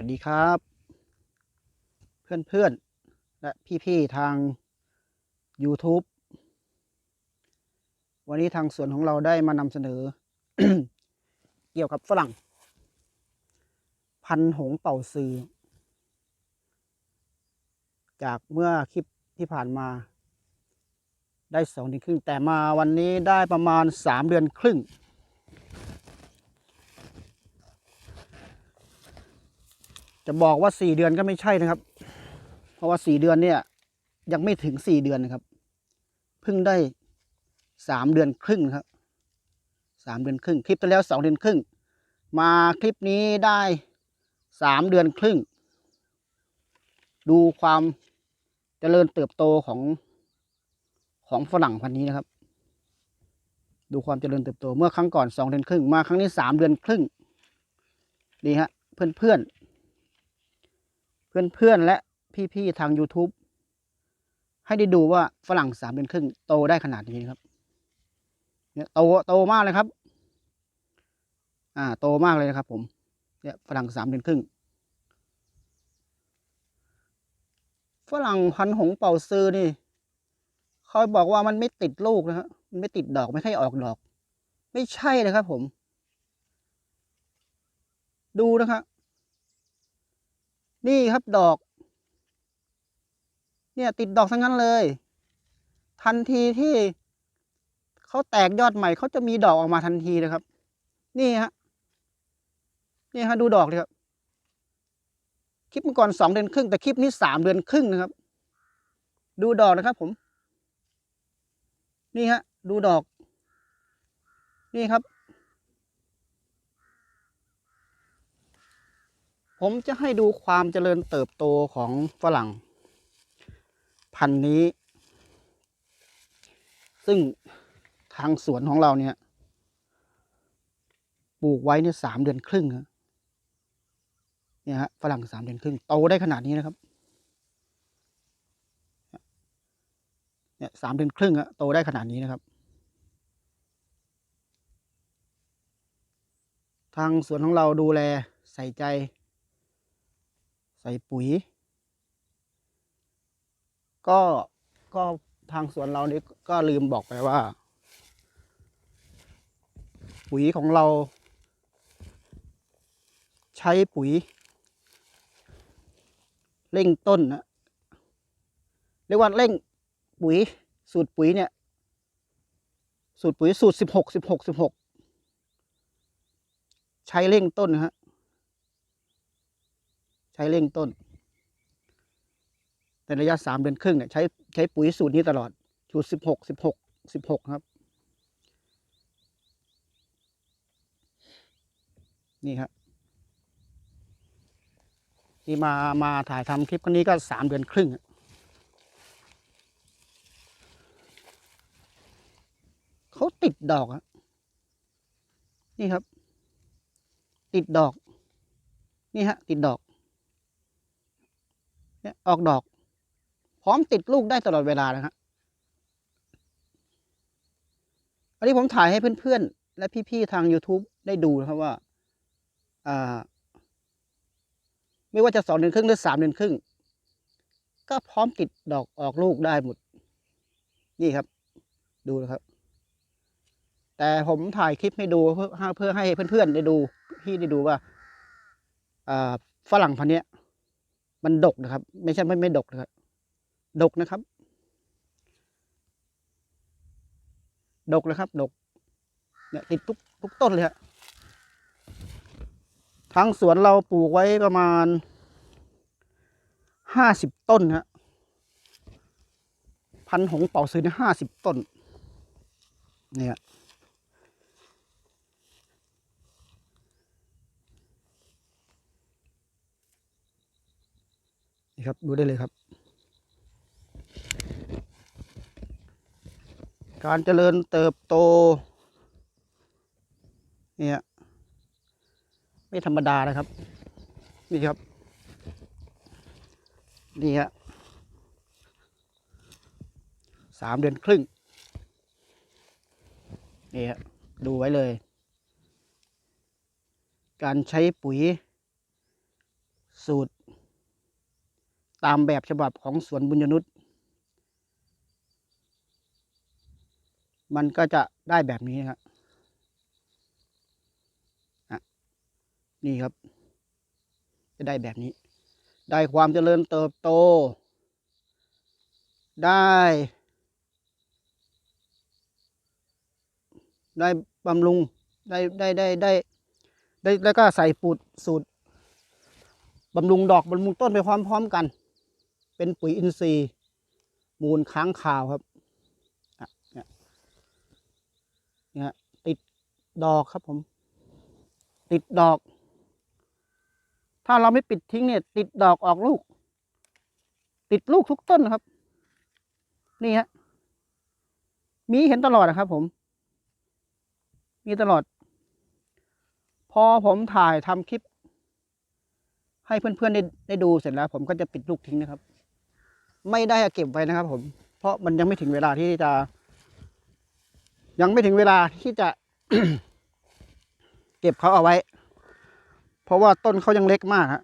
วัสดีครับ เพื่อนๆ และพี่ๆ ทาง YouTube วันนี้ทางสวนของเราได้มานำเสนอ เกี่ยวกับฝรั่ง พันหงเป่าซือ จากเมื่อคลิปที่ผ่านมา ได้สองเดือนครึ่ง แต่มาวันนี้ได้ประมาณสามเดือนครึ่ง จะบอกว่าสี่เดือนก็ไม่ใช่นะครับ เพราะว่าสี่เดือนเนี่ย ยังไม่ถึงสี่เดือนนะครับ เพิ่งได้สามเดือนครึ่งครับสามเดือนครึ่ง คลิปที่แล้วสองเดือนครึ่ง มาคลิปนี้ได้สามเดือนครึ่ง ดูความเจริญเติบโตของของฝรั่งพันธุ์นี้นะครับ ดูความเจริญเติบโตเมื่อครั้งก่อนสองเดือนครึ่ง มาครั้งนี้สามเดือนครึ่งดีฮะเพื่อนเพื่อนๆ เพื่อนๆและพี่ๆทาง YouTube ให้ได้ดูว่าฝรั่งสามเดือนครึ่งโตได้ขนาดนี้ครับเนี่ยโตโตมากเลยครับ อ่า โตมากเลยนะครับ ผมเนี่ยฝรั่งสามเดือนครึ่งฝรั่งพันหงเป่าซือนี่เขาบอกว่ามันไม่ติดลูกนะฮะมันไม่ติดดอกไม่ค่อยออกดอก ไม่ใช่นะครับผม ดูนะครับ นี่ครับดอก เนี่ยติดดอกทั้งนั้นเลย ทันทีที่เขาแตกยอดใหม่เขาจะมีดอกออกมาทันทีนะครับ นี่ฮะนี่ฮะดูดอกเลยครับ คลิปเมื่อก่อนสองเดือนครึ่ง แต่คลิปนี้สามเดือนครึ่งนะครับ ดูดอกนะครับ ผม นี่ฮะ ดูดอก นี่ครับ ผมจะให้ดูความเจริญเติบโตของฝรั่ง พันธุ์นี้ ซึ่งทางสวนของเราเนี่ย ปลูกไว้เนี่ยสามเดือนครึ่งเนี่ยฮะฝรั่งสามเดือนครึ่งโตได้ขนาดนี้นะครับเนี่ยสามเดือนครึ่งอะโตได้ขนาดนี้นะครับ ทางสวนของเราดูแลใส่ใจ ใส่ปุ๋ย ก็ก็ทางสวนเรานี่ก็ลืมบอกไปว่า ปุ๋ยของเรา ใช้ปุ๋ย เร่งต้นนะเรียกว่าเร่งปุ๋ยสูตรปุ๋ยเนี่ยสูตรปุ๋ยสูตรสิบหกสิบหกสิบหกใช้เร่งต้นนะฮะ ช้เร่งต้นในระยะสามเดือนครึ่งเนี่ยใช้ใช้ปุ๋ยสูตรนี้ตลอดสูตรสิบหกสิบหกสิบหกครับ นี่ครับที่มามาถ่ายทำคลิปครั้งนี้ก็สามเดือนครึ่งเขาติดดอกอะนี่ครับ ติดดอก นี่ฮะ ติดดอก ออกดอก พร้อมติดลูกได้ตลอดเวลานะฮะอันนี้ผมถ่ายให้เพื่อนๆ และพี่ๆ ทาง YouTube ได้ดูนะครับว่าอไม่ว่าจะสองเดือนครึ่งหรือสามเดือนครึ่ง ก็พร้อมติดดอกออกลูกได้หมด นี่ครับ ดูนะครับ แต่ผมถ่ายคลิปให้ดูเพื่อเพื่อให้เพื่อนๆ ได้ดู พี่ได้ดูว่าฝรั่งพันธุ์เนี้ย มันดกนะครับ ไม่ใช่ไม่ไม่ดกนะครับดกนะครับ ดกนะครับ ดก เนี่ยติดทุกทุกต้นเลยฮะทางสวนเราปลูกไว้ประมาณห้าสิบต้นฮะพันธุ์หงเป่าซื้อห้าสิบต้น เนี่ย นี่ครับดูได้เลยครับ การเจริญเติบโต เนี่ย ไม่ธรรมดานะครับ นี่ครับ นี่ฮะสามเดือนครึ่ง นี่ฮะดูไว้เลย การใช้ปุ๋ยสูตร ตามแบบฉบับของสวนบุญยนุษย์มันก็จะได้แบบนี้ครับนี่ครับ จะได้แบบนี้ ได้ความเจริญเติบโต ได้ ได้บำรุง ได้ได้ได้ได้ได้แล้วก็ใส่ปุ๋ยสูตรบำรุงดอกบำรุงต้นไปพร้อมๆกัน เป็นปุ๋ยอินทรีย์ มูลค้างคาวครับเนี่ยเนี่ยติดดอกครับผม ติดดอก ถ้าเราไม่ปิดทิ้งเนี่ย ติดดอกออกลูก ติดลูกทุกต้นครับ นี่ฮะมีเห็นตลอดนะครับผม มีตลอด พอผมถ่ายทำคลิป ให้เพื่อนๆได้ได้ดูเสร็จแล้ว ผมก็จะปิดลูกทิ้งนะครับ ไม่ได้เก็บไว้นะครับ ผม เพราะมันยังไม่ถึงเวลาที่จะ ยังไม่ถึงเวลาที่จะ เก็บเขาเอาไว้ เพราะว่าต้นเขายังเล็กมากฮะ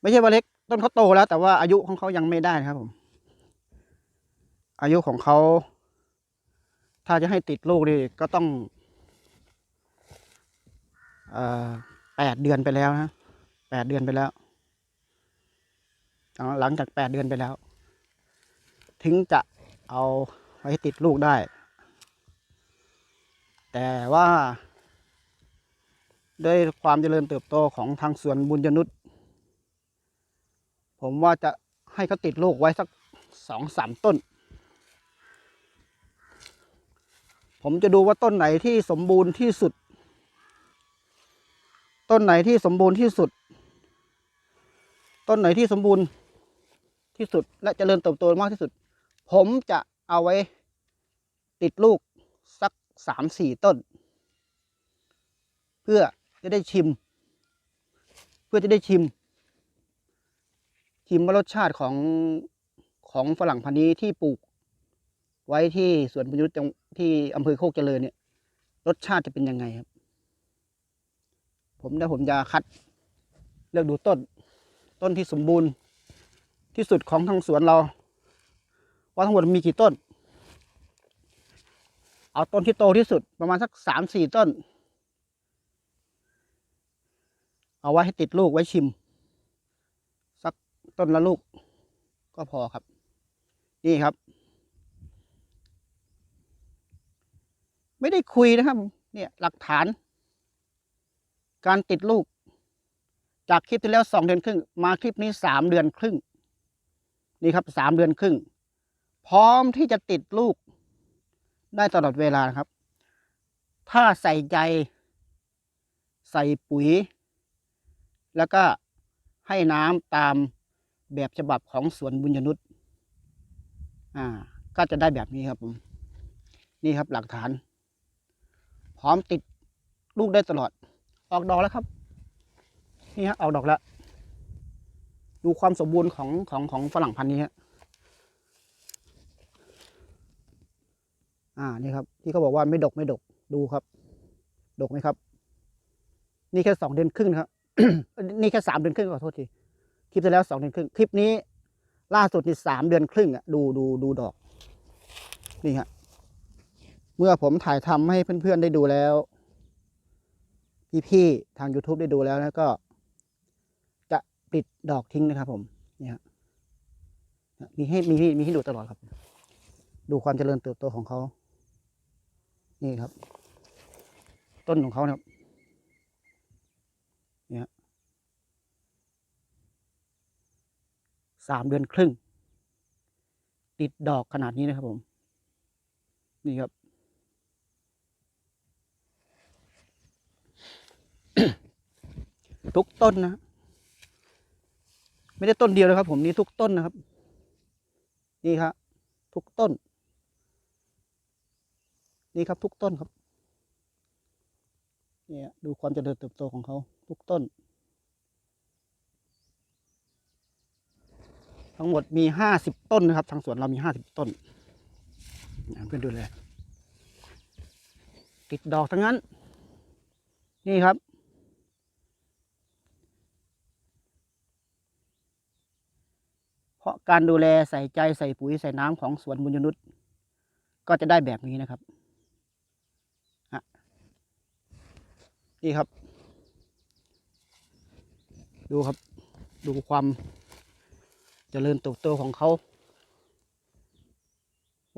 ไม่ใช่ว่าเล็ก ต้นเขาโตแล้ว แต่ว่าอายุของเขายังไม่ได้ครับ ผม อายุของเขาถ้าจะให้ติดลูกนี่ก็ต้องแปดเดือนไปแล้วนะแปดเดือนไปแล้ว หลังจากแปดเดือนไปแล้ว ถึงจะเอาไว้ติดลูกได้ แต่ว่าด้วยความเจริญเติบโตของทางสวนบุญยนุษย์ผมว่าจะให้เขาติดลูกไว้สักสองสามต้น ผมจะดูว่าต้นไหนที่สมบูรณ์ที่สุด ต้นไหนที่สมบูรณ์ที่สุด ต้นไหนที่สมบูรณ์ ที่สุด และเจริญเติบโตมากที่สุด ผมจะเอาไว้ติดลูกสักสามสี่ต้น เพื่อจะได้ชิม เพื่อจะได้ชิม ชิมว่ารสชาติของของฝรั่งพันธุ์นี้ที่ปลูก ไว้ที่สวนประยุทธ์ที่อำเภอโคกเจริญเนี่ย รสชาติจะเป็นยังไงครับ ผมเดี๋ยวผมจะคัด เลือกดูต้น ต้นที่สมบูรณ์ ที่สุดของทางสวนเรา ว่าทั้งหมดมีกี่ต้น เอาต้นที่โตที่สุดประมาณสักสามสี่ต้น เอาไว้ให้ติดลูกไว้ชิม สักต้นละลูก ก็พอครับ นี่ครับ ไม่ได้คุยนะครับ เนี่ยหลักฐาน การติดลูกจากคลิปที่แล้วสองเดือนครึ่ง มาคลิปนี้สามเดือนครึ่ง นี่ครับสามเดือนครึ่ง พร้อมที่จะติดลูกได้ตลอดเวลานะครับ ถ้าใส่ใจ ใส่ปุ๋ย แล้วก็ให้น้ำตามแบบฉบับของสวนบุญยนุษย์อ่า ก็จะได้แบบนี้ครับผมนี่ครับหลักฐาน พร้อมติดลูกได้ตลอด ออกดอกแล้วครับ นี่ฮะออกดอกแล้ว ดูความสมบูรณ์ของของของฝรั่งพันธุ์นี้ฮะอ่านี่ครับ ที่เขาบอกว่าไม่ดกไม่ดกดูครับ ดกไหมครับ นี่แค่สองเดือนครึ่งครับนี่แค่สามเดือนครึ่งขอโทษทีคลิปที่แล้วสองเดือนครึ่งคลิปนี้ ล่าสุดนี่สามเดือนครึ่งอะดูดูดูดอก นี่ฮะเมื่อผมถ่ายทำให้เพื่อนๆได้ดูแล้ว พี่ๆทาง YouTube ได้ดูแล้วแล้วก็ ปิดดอกทิ้งนะครับ ผมนี่ฮะมีให้มีให้มีให้ดูตลอดครับ ดูความเจริญเติบโตของเขา นี่ครับ ต้นของเขานะครับเนี่ยฮะสามเดือนครึ่ง ติดดอกขนาดนี้นะครับผม นี่ครับทุกต้นนะ ไม่ได้ต้นเดียวนะครับ ผมนี่ทุกต้นนะครับ นี่ครับ ทุกต้น นี่ครับทุกต้นครับ เนี่ยดูความเจริญเติบโตของเขาทุกต้น ทั้งหมดมีห้าสิบต้นนะครับ ทางสวนเรามีห้าสิบต้นนะเพื่อนดูเลยติดดอกทั้งนั้น นี่ครับ ราะการดูแลใส่ใจใส่ปุ๋ยใส่น้ำของสวนบุญยนุษย์ก็จะได้แบบนี้นะครับนี่ครับ ดูครับ ดูความเจริญเติบโตของเขา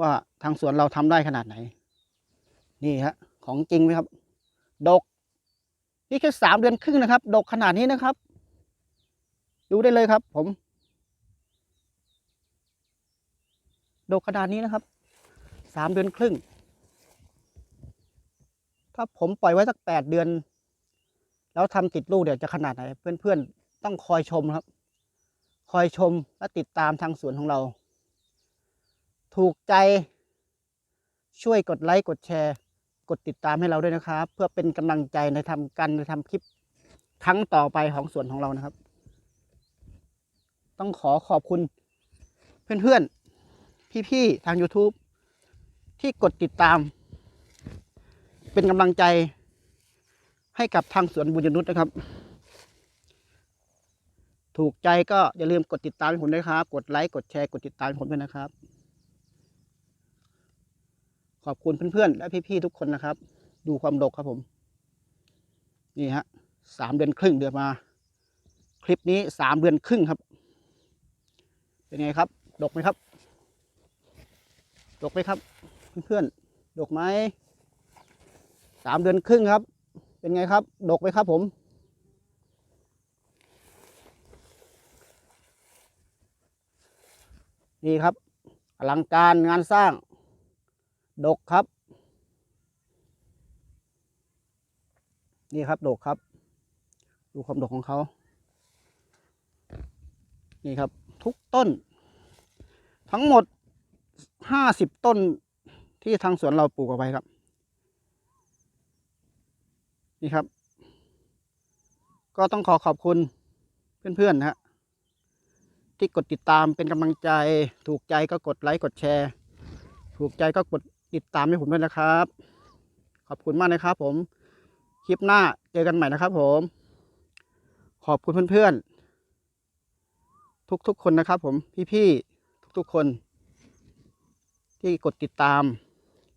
ว่าทางสวนเราทำได้ขนาดไหน นี่ฮะ ของจริงไหมครับ ดก นี่แค่สามเดือนครึ่งนะครับ ดกขนาดนี้นะครับ ดูได้เลยครับผม ดกขนาดนี้นะครับสามเดือนครึ่ง ถ้าผมปล่อยไว้สักแปดเดือน แล้วทำติดลูกเดี๋ยวจะขนาดไหน เพื่อนๆต้องคอยชมครับ คอยชมและติดตามทางสวนของเรา ถูกใจช่วยกดไลค์กดแชร์ กดติดตามให้เราด้วยนะครับ เพื่อเป็นกำลังใจในทำกันในทำคลิปครั้งต่อไปของสวนของเรานะครับ ต้องขอขอบคุณเพื่อนๆ พี่ๆทาง YouTube ที่กดติดตาม เป็นกำลังใจให้กับทางสวนบุญยนุษย์นะครับ ถูกใจก็อย่าลืมกดติดตามผมด้วยครับ กดไลค์กดแชร์กดติดตามผมด้วยนะครับ ขอบคุณเพื่อนๆ และพี่ๆทุกคนนะครับ ดูความดกครับผม นี่ฮะสามเดือนครึ่งเดือนมา คลิปนี้สามเดือนครึ่งครับ เป็นไงครับ ดกไหมครับ ดกไหมครับ เพื่อนๆ ดกไหมสามเดือนครึ่งครับ เป็นไงครับ ดกไหมครับผมนี่ครับอลังการงานสร้าง ดกครับ นี่ครับดกครับ ดูความดกของเขา นี่ครับ ทุกต้น ทั้งหมด ห้าสิบต้นที่ทางสวนเราปลูกเอาไว้ครับ นี่ครับ ก็ต้องขอขอบคุณเพื่อนๆนะฮะที่กดติดตามเป็นกำลังใจ ถูกใจก็กดไลค์กดแชร์ ถูกใจก็กดติดตามให้ผมด้วยนะครับ ขอบคุณมากนะครับผม คลิปหน้าเจอกันใหม่นะครับผม ขอบคุณเพื่อนๆ ทุกๆคนนะครับผมพี่ๆทุกๆคน ที่กดติดตาม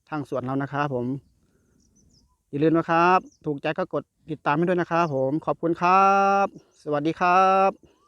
ทางสวนเรานะครับผม อย่าลืมนะครับ ถูกใจก็กดติดตามให้ด้วยนะครับผมขอบคุณครับ สวัสดีครับ